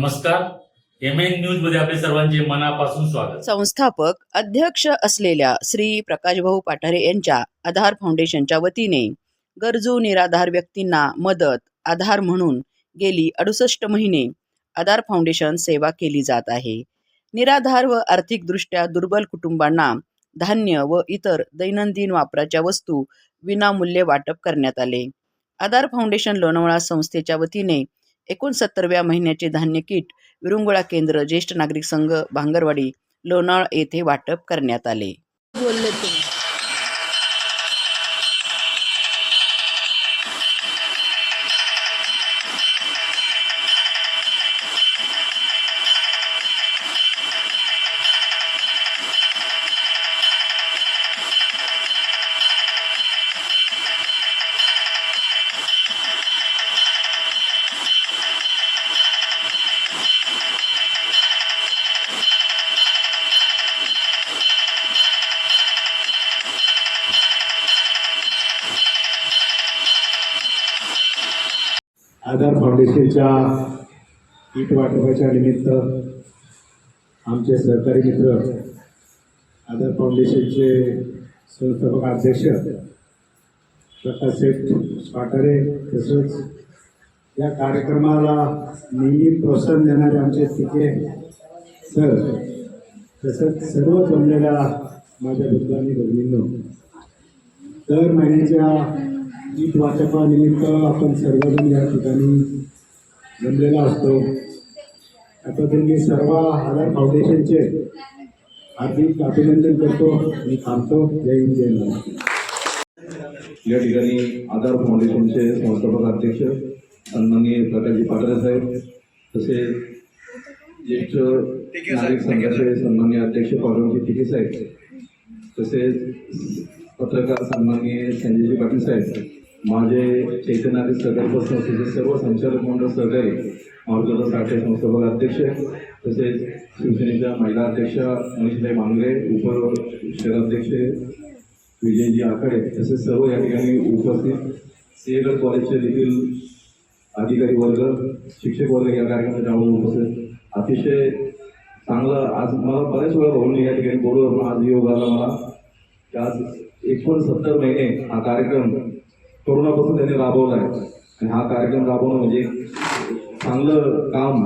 नमस्कार. M N न्यूजमध्ये आपले सर्वांचे मनापासून स्वागत. संस्थापक अध्यक्ष असलेल्या श्री प्रकाशभाऊ पाठारे यांच्या आधार फाउंडेशनच्या वतीने गरजू निराधार व्यक्तींना मदत आधार म्हणून गेली अडुसष्ट महिने आधार फाउंडेशन सेवा केली जात आहे. निराधार व आर्थिकदृष्ट्या दुर्बल कुटुंबांना धान्य व इतर दैनंदिन वापराच्या वस्तू विनामूल्य वाटप करण्यात आले. आधार फाउंडेशन लोणावळा संस्थेच्या वतीने एकोणसत्तरव्या महिन्याचे धान्य किट विरुंगुळा केंद्र ज्येष्ठ नागरिक संघ भांगरवाडी लोणाळ येथे वाटप करण्यात आले. बोलले आधार फाउंडेशनच्या ईट वाटपाच्या निमित्त आमचे सहकारी मित्र आधार फाउंडेशनचे संस्थापक अध्यक्ष प्रकाश शेठ पाटारे तसंच या कार्यक्रमाला नेहमी प्रोत्साहन देणारे आमचे तिके सर तसंच सर्व जमलेल्या माझ्या मित्रांनी बहिणींनो दर महिन्याच्या ईद वाचपानिमित्त आपण सर्वजण या ठिकाणी जमलेला असतो. आता मी सर्व आधार फाउंडेशनचे हार्दिक अभिनंदन करतो आणि थांबतो. जय हिंद जय महाराष्ट्र. या ठिकाणी आधार फाउंडेशनचे संस्थापक अध्यक्ष सन्माननीय प्रकाशजी पाटरे साहेब तसेच ज्येष्ठ नागरिक संघाचे सन्माननीय अध्यक्ष पांडुरंगजी तिके साहेब तसेच पत्रकार सन्माननीय संजयजी पाटील साहेब माझे चैतन्य सदर्भ संस्थेचे सर्व संचालक मंडळ सहकारी मारुतीदास साठे संस्थापक अध्यक्ष तसेच शिवसेनेच्या महिला अध्यक्षा मनीषाई मांगरे उप शहराध्यक्ष विजयजी आखाडे तसेच सर्व या ठिकाणी उपस्थित सिंहगड कॉलेजचे देखील अधिकारी वर्ग शिक्षक वर्ग या कार्यक्रमात त्यामुळे उपस्थित. अतिशय चांगलं आज मला बऱ्याच वेळा बघून या ठिकाणी बोलून आज योग आला मला. आज एकोणसत्तर महिने हा कार्यक्रम कोरोनापासून त्यांनी राबवला आहे. आणि हा कार्यक्रम राबवणं म्हणजे चांगलं काम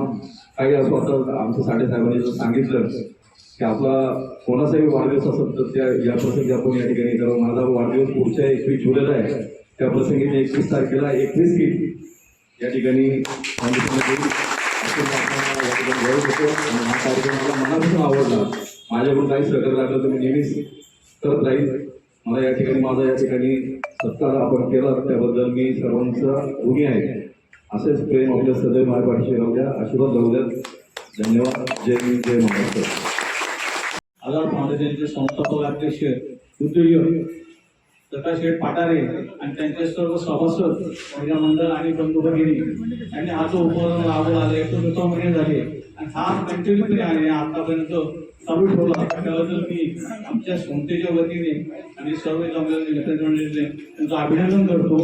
काही असं आता आमचं साडेसाहेबांनी जर सांगितलं की आपला कोणाचाही वाढदिवस असेल तर त्या या प्रसंगी आपण या ठिकाणी कारण माझा वाढदिवस पुढच्या एकवीस जुलैला आहे. त्या प्रसंगी मी एकवीस तारखेला एकवीस किट या ठिकाणी होतो आणि हा कार्यक्रम मला मनापासून आवडला. माझ्याकडून काही सहकार्य लागलं तर मी नेहमीच करत राहील. मला या ठिकाणी माझा या ठिकाणी सत्कार आपण केला त्याबद्दल मी सर्वांचा ऋणी आहे. असेच प्रेम आपल्या सदैव माझ्या पाठीशी राहू द्या आशीर्वाद राहू द्या धन्यवाद. जय हिंद जय महाराष्ट्र. आधार फाउंडेशनचे संस्थापक अध्यक्ष उद्योजक प्रकाश शेठ पाटारे आणि त्यांचे सर्व सभासद महिला मंडळ आणि बंधू भगिनी यांनी हा जो उपक्रम राबवला आहे एकोणीस महिने झाले. आणि हा कंटिन्यूपणे आणि आतापर्यंत चालू ठेवला. त्याबद्दल मी आमच्या संस्थेच्या वतीने आणि सर्व जमलेल्या मित्रमंडळीने त्यांचं अभिनंदन करतो.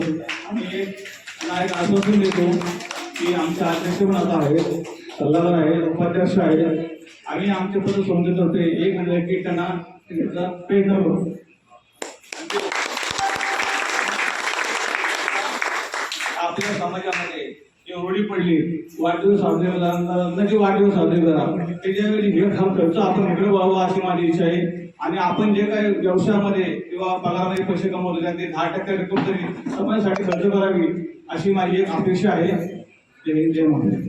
आणि एक आश्वासन देतो की आमचे अध्यक्ष पण आता आहेत सल्लागार आहेत उपाध्यक्ष आहेत. आम्ही आमचे पद होते. एक म्हणजे की त्यांना त्याचा प्रयत्न करू आपल्या समाजामध्ये एवढी पडली वाढदिवस साजरे नक्की वाढदिवस साजरे करा. त्याच्यावेळी हे हा खर्च आपण इकडे व्हावा अशी माझी इच्छा आहे. आणि आपण जे काही व्यवसायामध्ये किंवा पगारामध्ये पैसे कमवतो त्यात ते दहा टक्के रक्कम तरी समाजासाठी खर्च करावी अशी माझी एक अपेक्षा आहे. जय हिंद जय महाराष्ट्र.